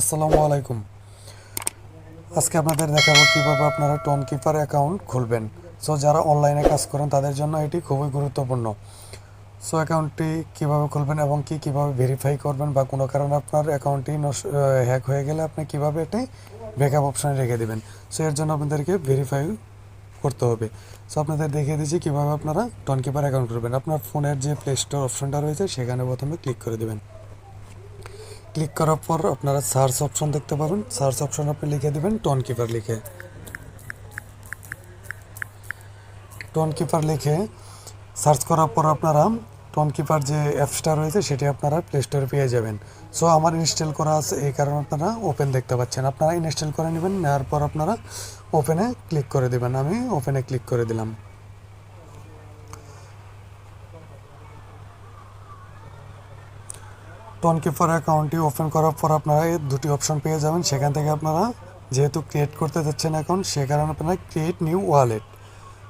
আসসালামু আলাইকুম। আজকে আপনাদের দেখাবো কীভাবে আপনারা টোন কিপার অ্যাকাউন্ট খুলবেন। সো যারা অনলাইনে কাজ করেন, তাদের জন্য এটি খুবই গুরুত্বপূর্ণ। সো অ্যাকাউন্টটি কীভাবে খুলবেন এবং কি কীভাবে ভেরিফাই করবেন বা কোনো কারণে আপনার অ্যাকাউন্টটি হ্যাক হয়ে গেলে আপনি কীভাবে এটি ব্যাকআপ অপশানে রেখে দেবেন। সো এর জন্য আপনাদেরকে ভেরিফাই করতে হবে। সো আপনাদের দেখিয়ে দিচ্ছি কীভাবে আপনারা টন কিপার অ্যাকাউন্ট করবেন আপনার ফোনের যে প্লে স্টোর অপশনটা রয়েছে, সেখানে প্রথমে ক্লিক করে দেবেন। ক্লিক করার পর আপনারা সার্চ অপশন দেখতে পাবেন। সার্চ অপশন আপনি লিখে দেবেন টন কিপার লিখে। টন কিপার লিখে সার্চ করার পর আপনারা টন কিপার যে অ্যাপসটা রয়েছে, সেটি আপনারা প্লে স্টোরে পেয়ে যাবেন। সো আমার ইনস্টল করা আছে, এই কারণে আপনারা ওপেন দেখতে পাচ্ছেন। আপনারা ইনস্টল করে নেবেন, নেওয়ার পর আপনারা ওপেনে ক্লিক করে দেবেন। আমি ওপেনে ক্লিক করে দিলাম। টোন কিপার অ্যাকাউন্টটি ওপেন করার পর আপনারা এই দুটি অপশন পেয়ে যাবেন। সেখান থেকে আপনারা যেহেতু ক্রিয়েট করতে যাচ্ছেন অ্যাকাউন্ট সে কারণে আপনারা ক্রিয়েট নিউ ওয়ালেট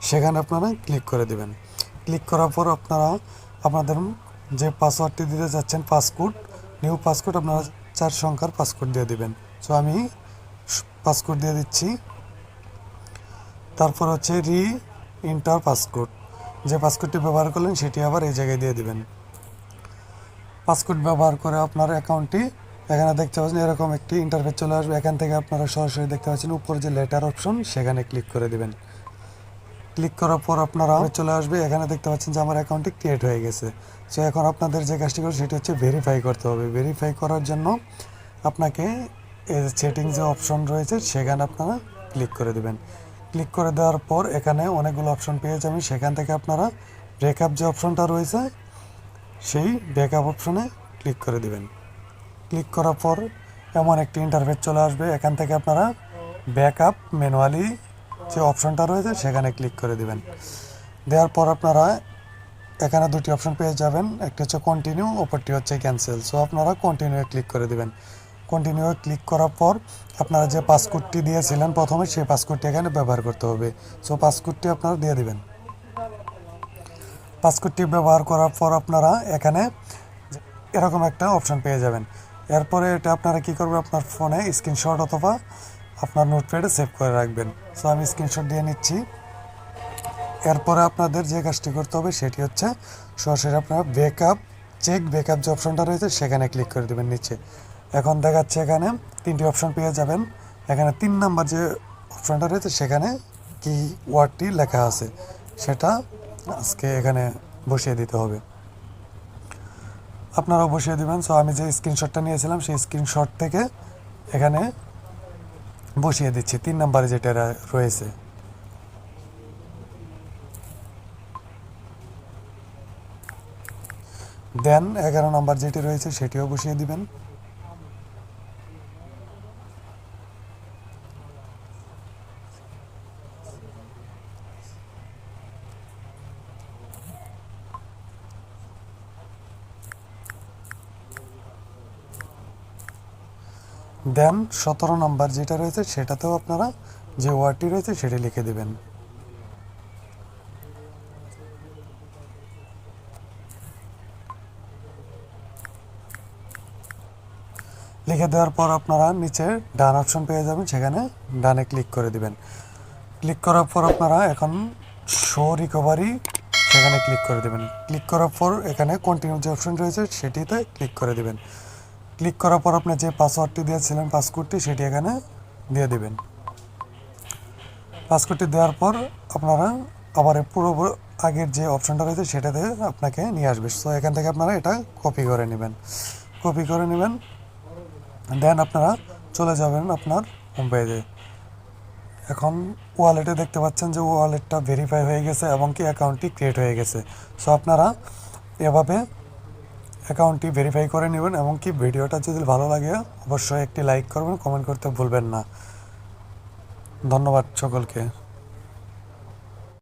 সেখানে আপনারা ক্লিক করে দেবেন। ক্লিক করার পর আপনারা আপনাদের যে পাসওয়ার্ডটি দিতে যাচ্ছেন পাসকোড নিউ পাসকোড আপনারা চার সংখ্যার পাসকোড দিয়ে দিবেন। সো আমি পাসকোড দিয়ে দিচ্ছি। তারপর হচ্ছে রি ইন্টার পাসকোড যে পাসকোডটি ব্যবহার করলেন, সেটি আবার এই জায়গায় দিয়ে দিবেন। পাসকোড ব্যবহার করে আপনার অ্যাকাউন্টটি এখানে দেখতে পাচ্ছেন, এরকম একটি ইন্টারফেস চলে আসবে। এখান থেকে আপনারা সরাসরি দেখতে পাচ্ছেন উপরে যে লেটার অপশন সেখানে ক্লিক করে দেবেন। ক্লিক করার পর আপনারা চলে আসবে। এখানে দেখতে পাচ্ছেন যে আমার অ্যাকাউন্টটি ক্রিয়েট হয়ে গেছে। সো এখন আপনাদের যে কাজটি করবে সেটি হচ্ছে ভেরিফাই করতে হবে। ভেরিফাই করার জন্য আপনাকে সেটিং যে অপশন রয়েছে, সেখানে আপনারা ক্লিক করে দেবেন। ক্লিক করে দেওয়ার পর এখানে অনেকগুলো অপশন পেয়ে যাবেন। সেখান থেকে আপনারা ব্রেকআপ যে অপশনটা রয়েছে সেই ব্যাকআপ অপশনে ক্লিক করে দিবেন। ক্লিক করার পর এমন একটি ইন্টারফেস চলে আসবে, এখান থেকে আপনারা ব্যাকআপ ম্যানুয়ালি যে অপশনটা রয়েছে সেখানে ক্লিক করে দিবেন। দেওয়ার পর আপনারা এখানে দুটি অপশন পেয়ে যাবেন, একটি হচ্ছে কন্টিনিউ অপরটি হচ্ছে ক্যান্সেল সো আপনারা কন্টিনিউ ক্লিক করে দিবেন। কন্টিনিউ ক্লিক করার পর আপনারা যে পাসকোডটি দিয়েছিলেন প্রথমে, সেই পাসকোডটি এখানে ব্যবহার করতে হবে। সো পাসকোডটি আপনারা দিয়ে দিবেন। পাসকোডটি ব্যবহার করার পর আপনারা এখানে এরকম একটা অপশান পেয়ে যাবেন। এরপরে এটা আপনারা কি করবেন আপনার ফোনে স্ক্রিনশট অথবা আপনার নোটপ্যাডে সেভ করে রাখবেন। সো, আমি স্ক্রিনশট দিয়ে নিচ্ছি। এরপরে আপনাদের যে কাজটি করতে হবে সেটি হচ্ছে সরাসরি আপনারা ব্যাকআপ, চেক ব্যাকআপ যে অপশনটা রয়েছে সেখানে ক্লিক করে দেবেন নিচে। এখন দেখাচ্ছে এখানে তিনটি অপশন পেয়ে যাবেন। এখানে তিন নাম্বার যে অপশনটা রয়েছে সেখানে কি ওয়ার্ডটি লেখা আছে। সেটা আজকে এখানে বসিয়ে দিতে হবে। আপনারাও বসিয়ে দিবেন। সো আমি যে স্ক্রিনশটটা নিয়েছিলাম, সেই স্ক্রিনশট থেকে এখানে বসিয়ে দিচ্ছি। তিন নাম্বারে যেটা রয়েছে। দেন এগারো নাম্বার যেটি রয়েছে, সেটিও বসিয়ে দিবেন। দেন সতেরো নাম্বার যেটা রয়েছে, সেটাতেও আপনারা যে ওয়ার্ডটি রয়েছে, সেটি লিখে দেবেন। লিখে দেওয়ার পর আপনারা নিচে ডান অপশন পেয়ে যাবেন, সেখানে ডানে ক্লিক করে দিবেন। ক্লিক করার পর আপনারা এখন শো রিকভারি, সেখানে ক্লিক করে দেবেন। ক্লিক করার পর এখানে কন্টিনিউ যে অপশন রয়েছে, সেটিতে ক্লিক করে দিবেন। ক্লিক করার পর আপনি যে পাসওয়ার্ডটি দিয়েছিলেন পাসকোডটি সেটি এখানে দিয়ে দিবেন। পাসকোডটি দেওয়ার পর আপনারা আবার পুরো আগের যে অপশনটা রয়েছে, সেটাতে আপনাকে নিয়ে আসবে। সো এখান থেকে আপনারা এটা কপি করে নেবেন। কপি করে নেবেন। দেন আপনারা চলে যাবেন আপনার হোম পেজে এখন ওয়ালেটে দেখতে পাচ্ছেন যে ওয়ালেটটা ভেরিফাই হয়ে গেছে এবং কি অ্যাকাউন্টটি ক্রিয়েট হয়ে গেছে। সো আপনারা এভাবে অ্যাকাউন্টটি ভেরিফাই করে নেবেন এবং কি ভিডিওটা যদি ভালো লাগে, অবশ্যই একটি লাইক করবেন কমেন্ট করতে ভুলবেন না। ধন্যবাদ সকলকে।